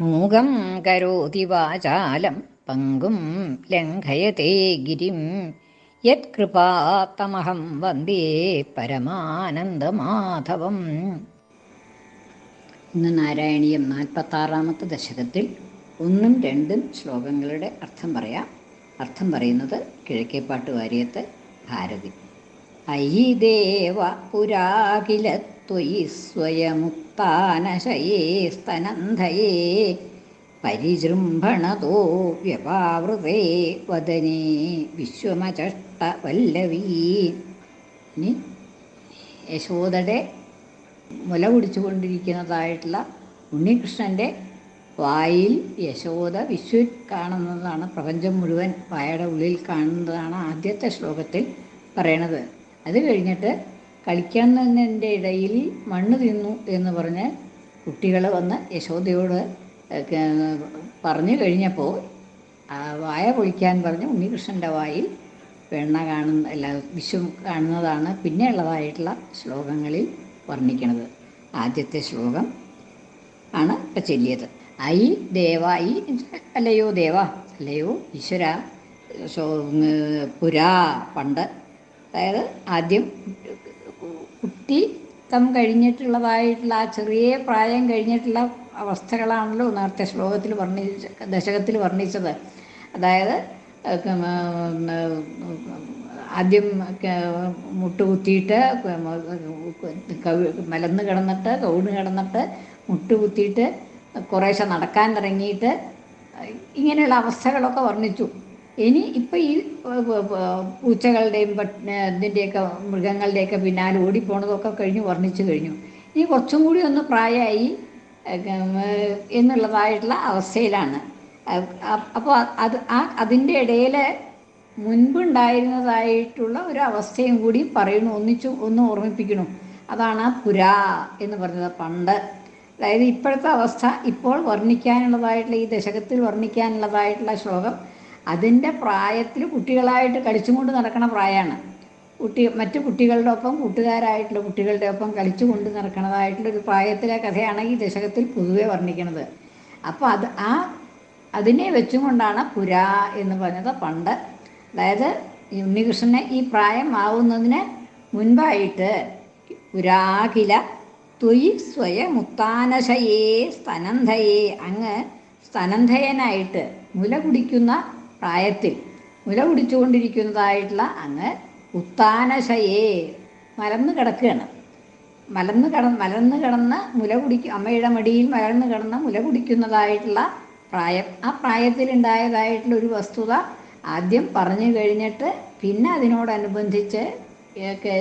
മൂകം കരോതി വാചാലം പങ്കും ലംഘയത്തെ ഗിരിം. യത്കൃപാത്തമഹം വന്ദേ പരമാനന്ദമാധവം. ഇന്ന് നാരായണീയം നാൽപ്പത്താറാമത്തെ ദശകത്തിൽ ഒന്നും രണ്ടും ശ്ലോകങ്ങളുടെ അർത്ഥം പറയാം. അർത്ഥം പറയുന്നത് കിഴക്കേപ്പാട്ട് വാര്യത്ത് ഭാരതി. അയി ദേവ പുരാകില സ്തനന്ധയേ പരിജൃംഭണതോ വ്യപാവൃതേ വദനേ വിശ്വമചഷ്ട വല്ലവീ ഇനി യശോദയുടെ മുല കുടിച്ചുകൊണ്ടിരിക്കുന്നതായിട്ടുള്ള ഉണ്ണികൃഷ്ണന്റെ വായിൽ യശോദ വിശ്വ കാണുന്നതാണ് പ്രപഞ്ചം മുഴുവൻ വായയുടെ ഉള്ളിൽ കാണുന്നതാണ് ആദ്യത്തെ ശ്ലോകത്തിൽ പറയണത്. അത് കഴിഞ്ഞിട്ട് കളിക്കുന്നതിന്റെ ഇടയിൽ മണ്ണ് തിന്നു എന്ന് പറഞ്ഞ് കുട്ടികളെ വന്ന് യശോദയോട് പറഞ്ഞു കഴിഞ്ഞപ്പോൾ വായ പൊളിക്കാൻ പറഞ്ഞ് ഉണ്ണികൃഷ്ണന്റെ വായിൽ വെണ്ണ കാണുന്ന അല്ല വിശ്വം കാണുന്നതാണ് പിന്നെയുള്ളതായിട്ടുള്ള ശ്ലോകങ്ങളിൽ വർണിക്കുന്നത് ആദ്യത്തെ ശ്ലോകം ആണ് ഇപ്പം ചൊല്ലിയത്. ഐ ദേവ ഐ അല്ലയോ ദേവ അല്ലയോ ഈശ്വര പുരാ പണ്ട് അതായത് ആദ്യം കുട്ടി തം കഴിഞ്ഞിട്ടുള്ളതായിട്ടുള്ള ആ ചെറിയ പ്രായം കഴിഞ്ഞിട്ടുള്ള അവസ്ഥകളാണല്ലോ നേരത്തെ ശ്ലോകത്തിൽ വർണിച്ച ദശകത്തിൽ വർണിച്ചത്. അതായത് ആദ്യം മുട്ടുകുത്തിയിട്ട് മലന്ന് കിടന്നിട്ട് കൗണ് കിടന്നിട്ട് മുട്ടുകുത്തിയിട്ട് കുറേശ്ശെ നടക്കാൻ തുടങ്ങിയിട്ട് ഇങ്ങനെയുള്ള അവസ്ഥകളൊക്കെ വർണിച്ചു. ഇനി ഇപ്പം ഈ പൂച്ചകളുടെയും ഇതിന്റെയൊക്കെ മൃഗങ്ങളുടെയൊക്കെ പിന്നാലെ ഓടിപ്പോണതൊക്കെ കഴിഞ്ഞ് വർണിച്ചു കഴിഞ്ഞു. ഇനി കുറച്ചും കൂടി ഒന്ന് പ്രായമായി എന്നുള്ളതായിട്ടുള്ള അവസ്ഥയിലാണ്. അപ്പോൾ അത് ആ അതിന്റെ ഇടയിൽ മുൻപുണ്ടായിരുന്നതായിട്ടുള്ള ഒരു അവസ്ഥയും കൂടി പറയണു ഒന്നിച്ചു ഒന്ന് ഓർമ്മിപ്പിക്കണു അതാണ് ആ പുരാ എന്ന് പറഞ്ഞത് പണ്ട്. അതായത് ഇപ്പോഴത്തെ അവസ്ഥ ഇപ്പോൾ വർണിക്കാനുള്ളതായിട്ടുള്ള ഈ ദശകത്തിൽ വർണിക്കാനുള്ളതായിട്ടുള്ള ശ്ലോകം അതിന്റെ പ്രായത്തിൽ കുട്ടികളായിട്ട് കളിച്ചും കൊണ്ട് നടക്കണ പ്രായമാണ് കുട്ടി മറ്റു കുട്ടികളുടെ ഒപ്പം കൂട്ടുകാരായിട്ടുള്ള കുട്ടികളുടെ ഒപ്പം കളിച്ചു കൊണ്ട് നടക്കണതായിട്ടുള്ള ഒരു പ്രായത്തിലെ കഥയാണ് ഈ ദശകത്തിൽ പൊതുവെ വർണിക്കുന്നത് അപ്പോൾ അത് ആ അതിനെ വെച്ചുകൊണ്ടാണ് പുരാ എന്ന് പറഞ്ഞത് പണ്ട്. അതായത് ഉണ്ണികൃഷ്ണനെ ഈ പ്രായം ആവുന്നതിന് മുൻപായിട്ട് പുരാകില തൊയ് സ്വയ മുത്താനശയേ സ്തനന്ധയേ അങ്ങ് സ്തനന്ധയനായിട്ട് മുല കുടിക്കുന്ന പ്രായത്തിൽ മുല കുടിച്ചുകൊണ്ടിരിക്കുന്നതായിട്ടുള്ള അങ്ങ് ഉത്താനശയേ മലന്ന് കിടക്കുകയാണ്. മലന്ന് കട മലന്ന് കിടന്ന് മുല കുടിക്കും അമ്മയുടെ മടിയിൽ മലർന്ന് കിടന്ന് മുല കുടിക്കുന്നതായിട്ടുള്ള പ്രായം ആ പ്രായത്തിലുണ്ടായതായിട്ടുള്ള ഒരു വസ്തുത ആദ്യം പറഞ്ഞു കഴിഞ്ഞിട്ട് പിന്നെ അതിനോടനുബന്ധിച്ച്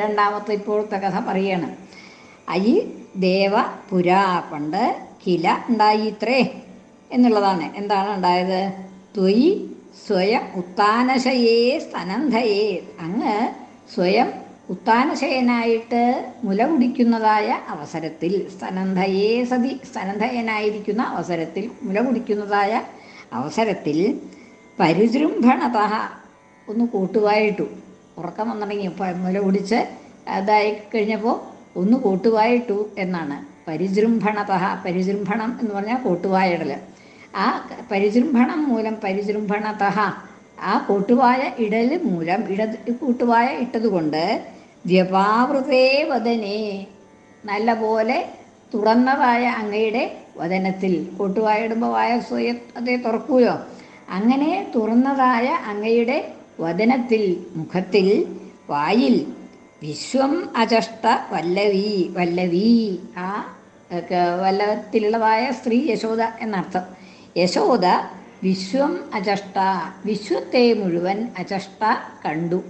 രണ്ടാമത്തെ ഇപ്പോഴത്തെ കഥ പറയാണ്. അയി ദേവ പുരാ പണ്ട് കില ഉണ്ടായിത്രേ എന്നുള്ളതാണ്. എന്താണ് ഉണ്ടായത്? ത്വയി സ്വയം ഉത്താനശയേ സ്തനന്ധയേ അങ്ങ് സ്വയം ഉത്താനശയനായിട്ട് മുല കുടിക്കുന്നതായ അവസരത്തിൽ സ്തനന്ധയേ സതി സ്തനന്ധയനായിരിക്കുന്ന അവസരത്തിൽ മുല കുടിക്കുന്നതായ അവസരത്തിൽ പരിജൃംഭണത ഒന്ന് കൂട്ടുവായിട്ടു. ഉറക്കം വന്നിറങ്ങി. മുല കുടിച്ച് അതായി കഴിഞ്ഞപ്പോൾ ഒന്ന് കൂട്ടുവായിട്ടു എന്നാണ്. പരിജൃംഭണത. പരിജൃംഭണം എന്ന് പറഞ്ഞാൽ കൂട്ടുവായിടൽ ആ പരിജൃംഭണം മൂലം പരിജൃംഭണത ആ കൂട്ടുവായ ഇടൽ മൂലം ഇടത് കൂട്ടുവായ ഇട്ടതുകൊണ്ട് വ്യപാവൃതേ വദനേ. നല്ല പോലെ തുറന്നതായ അങ്ങയുടെ വദനത്തിൽ. കൂട്ടുവായ ഇടുമ്പോൾ വായ സ്വയം അതേ തുറക്കൂലോ? അങ്ങനെ തുറന്നതായ അങ്ങയുടെ വദനത്തിൽ മുഖത്തിൽ വായിൽ വിശ്വം അചഷ്ട വല്ലവി വല്ലവി. ആ വല്ലവത്തിലുള്ളതായ സ്ത്രീ യശോദ എന്നർത്ഥം. യശോദ വിശ്വം അചഷ്ട വിശ്വത്തെ മുഴുവൻ അചഷ്ട കണ്ടു.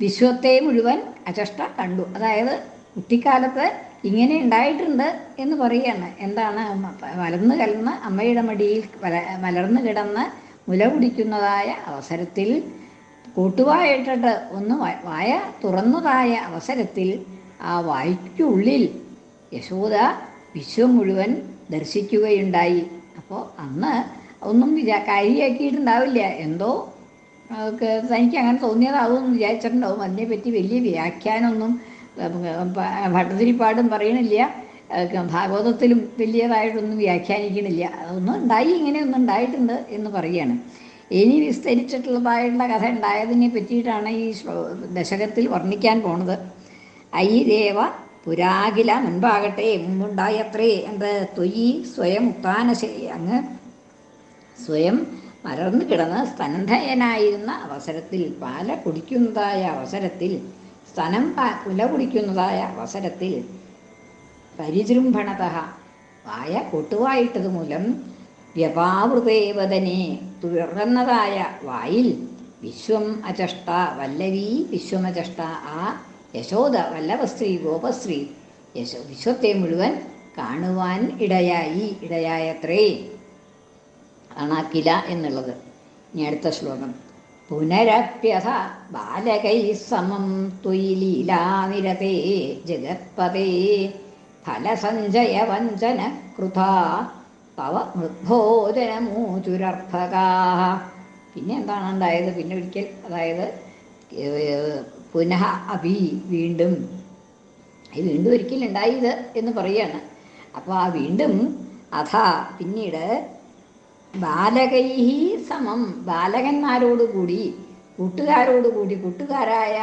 വിശ്വത്തെ മുഴുവൻ അചഷ്ട കണ്ടു. അതായത് കുട്ടിക്കാലത്ത് ഇങ്ങനെ ഉണ്ടായിട്ടുണ്ട് എന്ന് പറയുകയാണ്. എന്താണ് വലർന്നു കലർന്ന് അമ്മയുടെ മടിയിൽ മലർന്നു കിടന്ന് മുല കുടിക്കുന്നതായ അവസരത്തിൽ കൂട്ടുവായിട്ടിട്ട് ഒന്ന് വായ തുറന്നതായ അവസരത്തിൽ ആ വായ്ക്കുള്ളിൽ യശോദ വിശ്വം മുഴുവൻ ദർശിക്കുകയുണ്ടായി. അപ്പോൾ അന്ന് ഒന്നും വിചാ കാര്യമാക്കിയിട്ടുണ്ടാവില്ല എന്തോ തനിക്ക് അങ്ങനെ തോന്നിയതാവുമെന്ന് വിചാരിച്ചിട്ടുണ്ടാവും. അതിനെപ്പറ്റി വലിയ വ്യാഖ്യാനമൊന്നും ഭട്ടതിരിപ്പാടും പറയണില്ല. ഭാഗവതത്തിലും വലിയതായിട്ടൊന്നും വ്യാഖ്യാനിക്കണില്ല. അതൊന്നും ഉണ്ടായി ഇങ്ങനെയൊന്നും ഉണ്ടായിട്ടുണ്ട് എന്ന് പറയുകയാണ് ഇനി വിസ്തരിച്ചിട്ടുള്ളതായിട്ടുള്ള കഥ ഉണ്ടായതിനെ പറ്റിയിട്ടാണ് ഈ ദശകത്തിൽ വർണിക്കാൻ പോണത്. ഐ ദേവ പുരാകില മുൻപാകട്ടെ മുമ്പുണ്ടായത്രേ എന്ത് തൊയ്യി സ്വയം ഉത്താനശരി അങ്ങ് സ്വയം മലർന്നു കിടന്ന് സ്തനന്ധയനായിരുന്ന അവസരത്തിൽ പാല കുടിക്കുന്നതായ അവസരത്തിൽ സ്തനം പുല കുടിക്കുന്നതായ അവസരത്തിൽ പരിജൃംഭണത വായ കൊട്ടുവായിട്ടത് മൂലം വ്യപാവൃതേവതനെ തുറന്നതായ വായിൽ വിശ്വം അചഷ്ട വല്ലവി വിശ്വമചഷ്ട ആ യശോദ വല്ലഭസ്ത്രീ ഗോപശ്രീ യശോ വിശ്വത്തെ മുഴുവൻ കാണുവാൻ ഇടയായി ഇടയായത്രേ. ആ എന്നുള്ളത്. ഇനി അടുത്ത ശ്ലോകം. പുനരപ്യഥ ബാലകൈ സമം ത്വയി ലീലാനിരതേ ജഗത്പതേ ഫലസഞ്ചയ വഞ്ചന കൃതാ തവ മൃദ്ഭോജനമൂചുരർഭകാ പിന്നെ എന്താണ്? ഉണ്ടായത് പിന്നെ ഒരിക്കൽ അതായത് പുനഃ അഭി വീണ്ടും. വീണ്ടും ഒരിക്കലുണ്ടായി ഉണ്ടായത് എന്ന് പറയാണ്. അപ്പോൾ ആ വീണ്ടും അഥ പിന്നീട് ബാലകൈഹി സമം. ബാലകന്മാരോടുകൂടി കൂട്ടുകാരോടുകൂടി കൂട്ടുകാരായ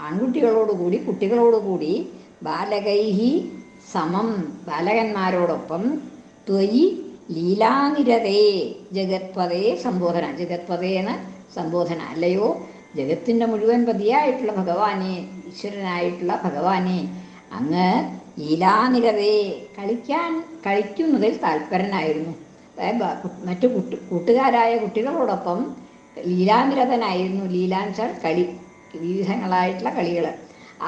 ആൺകുട്ടികളോടുകൂടി കുട്ടികളോടുകൂടി ബാലകൈഹി സമം. ബാലകന്മാരോടൊപ്പം ത്വയി ലീലാനിരതേ ജഗത്പതേ സംബോധന. ജഗത്പതേന്ന് സംബോധന അല്ലയോ? ജഗത്തിന്റെ മുഴുവൻ പതിയായിട്ടുള്ള ഭഗവാനെ ഈശ്വരനായിട്ടുള്ള ഭഗവാനെ അങ്ങ് ലീലാനിരതേ കളിക്കാൻ കളിക്കുന്നതിൽ താല്പരനായിരുന്നു മറ്റു കുട്ടി കൂട്ടുകാരായ കുട്ടികളോടൊപ്പം ലീലാനിരതനായിരുന്നു. ലീലാൻസർ കളി വിവിധങ്ങളായിട്ടുള്ള കളികൾ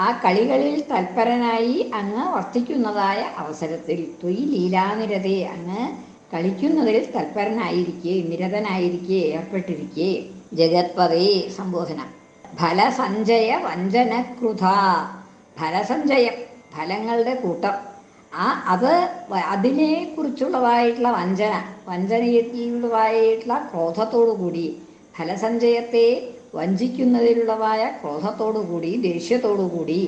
ആ കളികളിൽ തൽപരനായി അങ്ങ് വർത്തിക്കുന്നതായ അവസരത്തിൽ തൊയ് ലീലാനിരതേ അങ്ങ് കളിക്കുന്നതിൽ തൽപരനായിരിക്കെ നിരതനായിരിക്കെ ഏർപ്പെട്ടിരിക്കെ. ജഗത്പതേ സംബോധന. ഫലസഞ്ചയ വഞ്ചനകൃത ഫലസഞ്ചയം ഫലങ്ങളുടെ കൂട്ടം. ആ അത് അതിനെ കുറിച്ചുള്ളതായിട്ടുള്ള വഞ്ചന വഞ്ചനയുള്ളതായിട്ടുള്ള ക്രോധത്തോടു കൂടി ഫലസഞ്ചയത്തെ വഞ്ചിക്കുന്നതിലുള്ളതായ ക്രോധത്തോടു കൂടി ദേഷ്യത്തോടു കൂടി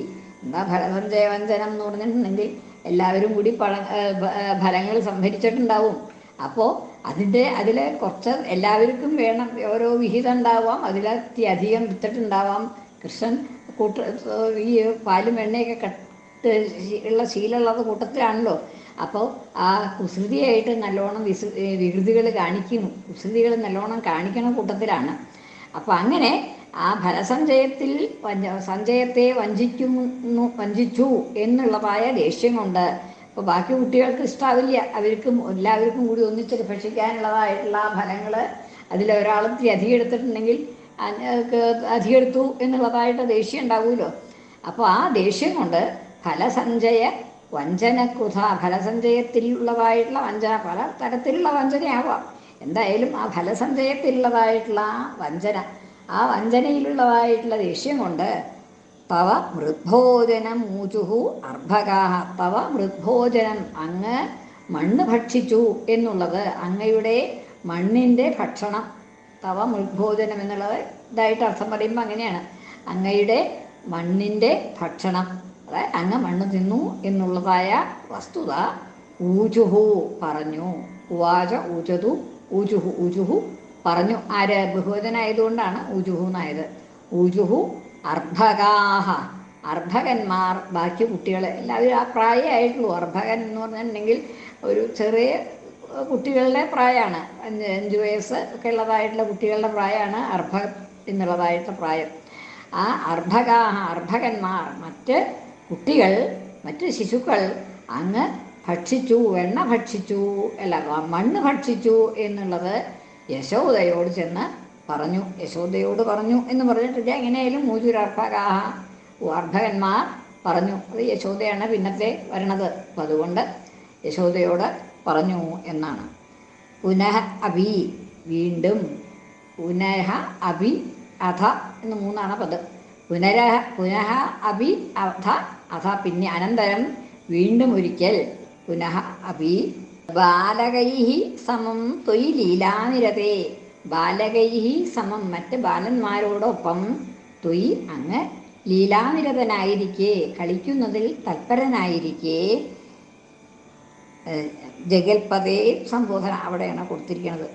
എന്താ ഫലസഞ്ചയ വഞ്ചനം എന്ന് പറഞ്ഞിട്ടുണ്ടെങ്കിൽ എല്ലാവരും കൂടി പഴ ഫലങ്ങൾ സംഭരിച്ചിട്ടുണ്ടാവും. അപ്പോൾ അതിന്റെ അതിൽ കുറച്ച് എല്ലാവർക്കും വേണം. ഓരോ വിഹിതം ഉണ്ടാവാം. അതിൽ അധികം വിത്തിട്ടുണ്ടാവാം കൃഷ്ണൻ കൂട്ട ഈ പാലും എണ്ണയൊക്കെ കട്ട് ഉള്ള ശീലമുള്ളത് കൂട്ടത്തിലാണല്ലോ. അപ്പോൾ ആ കുസൃതിയായിട്ട് നല്ലോണം വിസ് വികൃതികൾ കാണിക്കും കുസൃതികൾ നല്ലോണം കാണിക്കണ കൂട്ടത്തിലാണ്. അപ്പോൾ അങ്ങനെ ആ ഫലസഞ്ചയത്തിൽ സഞ്ചയത്തെ വഞ്ചിക്കുന്നു വഞ്ചിച്ചു എന്നുള്ളതായ ദേഷ്യം കൊണ്ട് അപ്പോൾ ബാക്കി കുട്ടികൾക്ക് ഇഷ്ടാവില്ല. അവർക്കും എല്ലാവർക്കും കൂടി ഒന്നിച്ച് ഭക്ഷിക്കാനുള്ളതായിട്ടുള്ള ആ ഫലങ്ങൾ അതിലൊരാളത്തി അധികം എടുത്തിട്ടുണ്ടെങ്കിൽ അധികം എടുത്തു എന്നുള്ളതായിട്ട് ദേഷ്യം ഉണ്ടാവുമല്ലോ അപ്പോൾ ആ ദേഷ്യം കൊണ്ട് ഫലസഞ്ചയ വഞ്ചനകൃത ഫലസഞ്ചയത്തിലുള്ളതായിട്ടുള്ള വഞ്ചന പല തരത്തിലുള്ള വഞ്ചനയാവാം. എന്തായാലും ആ ഫലസഞ്ചയത്തിലുള്ളതായിട്ടുള്ള ആ വഞ്ചന ആ വഞ്ചനയിലുള്ളതായിട്ടുള്ള ദേഷ്യം കൊണ്ട് തവ മൃദ്ഭോജനം മൂചുഹു അർഭകാഹ. തവ മൃദ്ഭോജനം അങ്ങ് മണ്ണ് ഭക്ഷിച്ചു എന്നുള്ളത് അങ്ങയുടെ മണ്ണിന്റെ ഭക്ഷണം. തവ മൃദ്ഭോജനം എന്നുള്ളത് ഇതായിട്ട് അർത്ഥം പറയുമ്പോൾ അങ്ങനെയാണ്. അങ്ങയുടെ മണ്ണിന്റെ ഭക്ഷണം. അതായത് അങ്ങ് മണ്ണ് തിന്നു എന്നുള്ളതായ വസ്തുത ഊജുഹു പറഞ്ഞു. ഉവാച ഊജതു ഊജുഹു ഊജുഹു പറഞ്ഞു. ആര്? ബഹുവചനായതുകൊണ്ടാണ് ഊജുഹു എന്നായത്. ഊചുഹു അർഭകാഹ. അർഭകന്മാർ ബാക്കി കുട്ടികൾ എല്ലാവരും ആ പ്രായമായിട്ടുള്ളൂ. അർഭകൻ എന്ന് പറഞ്ഞിട്ടുണ്ടെങ്കിൽ ഒരു ചെറിയ കുട്ടികളുടെ പ്രായമാണ്. അഞ്ച് അഞ്ച് വയസ്സ് ഒക്കെ ഉള്ളതായിട്ടുള്ള കുട്ടികളുടെ പ്രായമാണ് അർഭ എന്നുള്ളതായിട്ടുള്ള പ്രായം. ആ അർഭകാഹ അർഭകന്മാർ മറ്റ് കുട്ടികൾ മറ്റ് ശിശുക്കൾ അങ്ങ് ഭക്ഷിച്ചു വെണ്ണ ഭക്ഷിച്ചു അല്ല മണ്ണ് ഭക്ഷിച്ചു എന്നുള്ളത് യശോദയോട് ചെന്ന് പറഞ്ഞു യശോദയോട് പറഞ്ഞു എന്ന് പറഞ്ഞിട്ടില്ല. എങ്ങനെയായാലും മൂജുരർഭകാഹ വാർദ്ധകന്മാർ പറഞ്ഞു അത് യശോദയാണ് പിന്നത്തെ വരണത്. അപ്പം അതുകൊണ്ട് യശോദയോട് പറഞ്ഞു എന്നാണ്. പുനഃ അഭി വീണ്ടും പുനഃ അഭി അഥ എന്ന് മൂന്നാണ് പദം. പുനരഹ പുനഃ അഭി അഥ അഥ പിന്നെ അനന്തരം വീണ്ടും ഒരിക്കൽ പുനഃ അഭി. ബാലകൈ സമം തൊയ് ലീലാനിരതേ. ബാലകൈഹി സമം മറ്റ് ബാലന്മാരോടൊപ്പം തൊയ് അങ്ങ് ലീലാനിരതനായിരിക്കെ കളിക്കുന്നതിൽ തൽപരനായിരിക്കെ. ജഗൽപതേ സംബോധന അവിടെയാണ് കൊടുത്തിരിക്കുന്നത്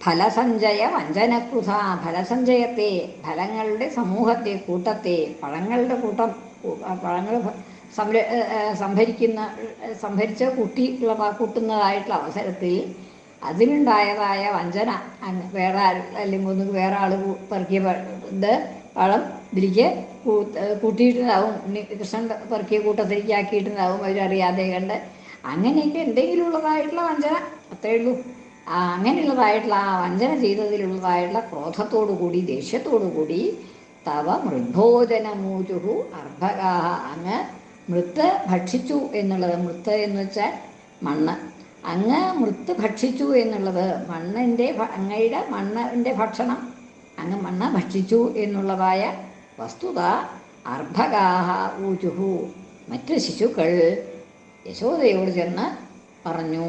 ഫലസഞ്ചയ വഞ്ചനകൃത ഫലസഞ്ചയത്തെ ഫലങ്ങളുടെ സമൂഹത്തെ കൂട്ടത്തെ പഴങ്ങളുടെ കൂട്ടം പഴങ്ങൾ സംര സംഭരിക്കുന്ന സംഭരിച്ച കൂട്ടി കൂട്ടുന്നതായിട്ടുള്ള അവസരത്തിൽ അതിലുണ്ടായതായ വഞ്ചന. വേറെ അല്ലെങ്കിൽ ഒന്ന് വേറെ ആൾ പെറുക്കിയ ഇത് പഴം ഇതിലേക്ക് കൂട്ടിയിട്ടുണ്ടാവും. കൃഷ്ണൻ പെറുക്കിയ കൂട്ടത്തിലേക്ക് ആക്കിയിട്ടുണ്ടാവും അവരറിയാതെ കണ്ട്. അങ്ങനെയൊക്കെ എന്തെങ്കിലും ഉള്ളതായിട്ടുള്ള വഞ്ചന അത്രയേ ഉള്ളൂ. അങ്ങനെയുള്ളതായിട്ടുള്ള ആ വഞ്ചന ചെയ്തതിലുള്ളതായിട്ടുള്ള ക്രോധത്തോടു കൂടി ദേഷ്യത്തോടു കൂടി തവ മൃദ്ഭോജനമൂചുഹു അർഭകാഹ അങ്ങ് മൃത്ത് ഭക്ഷിച്ചു എന്നുള്ളത്. മൃത്ത് എന്ന് വെച്ചാൽ മണ്ണ്. അങ്ങ് മൃത്ത് ഭക്ഷിച്ചു എന്നുള്ളത് മണ്ണിന്റെ അങ്ങയുടെ മണ്ണിന്റെ ഭക്ഷണം. അങ്ങ് മണ്ണ ഭക്ഷിച്ചു എന്നുള്ളതായ വസ്തുത അർഭകാഹ ഊചുഹു മറ്റ് ശിശുക്കൾ യശോദയോട് ചെന്ന് പറഞ്ഞു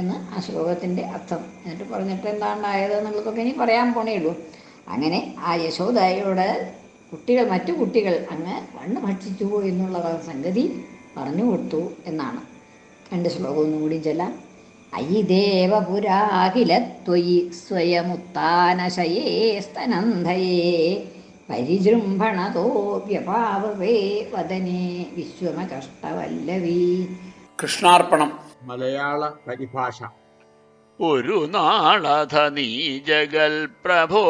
എന്ന് ആ ശ്ലോകത്തിന്റെ അർത്ഥം. എന്നിട്ട് പറഞ്ഞിട്ട് എന്താണ്ടായത് എന്നുള്ളതൊക്കെ ഇനി പറയാൻ പോണേയുള്ളൂ അങ്ങനെ ആ യശോദയോട് കുട്ടികൾ മറ്റു കുട്ടികൾ അങ്ങ് മണ്ണ് ഭക്ഷിച്ചു എന്നുള്ള സംഗതി പറഞ്ഞു കൊടുത്തു എന്നാണ്. രണ്ട് ശ്ലോകം ഒന്നും കൂടി ചെല്ലാം. അയി ദേവപുരാഖില ത്വയി സ്വയമുത്താനശയേ സ്തനന്ധയേ പരിജൃംഭണതോ വ്യപാവേ വദനേ വിശ്വമകഷ്ടവല്ലവീ. കൃഷ്ണാർപ്പണം. മലയാള പരിഭാഷ. ഒരു നാളധ നീ ജഗൽ പ്രഭോ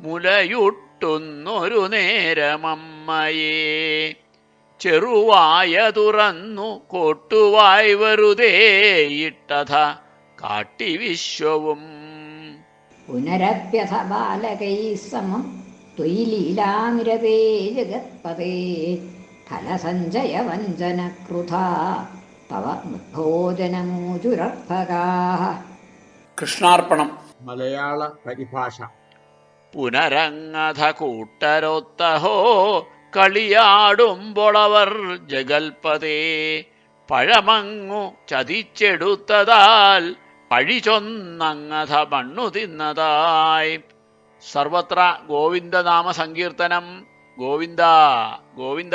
മുലയുട്ടുന്നൊരു നേരമമ്മയെ. ചെറുവായ തുറന്നു കൊട്ടുവായി വെറുതേ ഇട്ടഥ കാട്ടി വിശ്വവും. പുനരപ്യഥ ബാലകൈ സമം ത്വയി ലീലാനിരതേ ജഗത്പതേ. ഫലസഞ്ചയ വഞ്ചനകൃത തവ ഭോജനമൂചുരർഭകാ കൃഷ്ണാർപ്പണം. മലയാള പരിഭാഷ. പുനരങ്ങധ കൂട്ടരൊത്തഹോ കളിയാടുമ്പോളവർ ജഗൽപതേ. പഴമങ്ങു ചതിച്ചെടുത്തതാൽ പഴിചൊന്നങ്ങഥ മണ്ണു തിന്നതായി. സർവത്ര ഗോവിന്ദനാമ സങ്കീർത്തനം ഗോവിന്ദ ഗോവിന്ദ.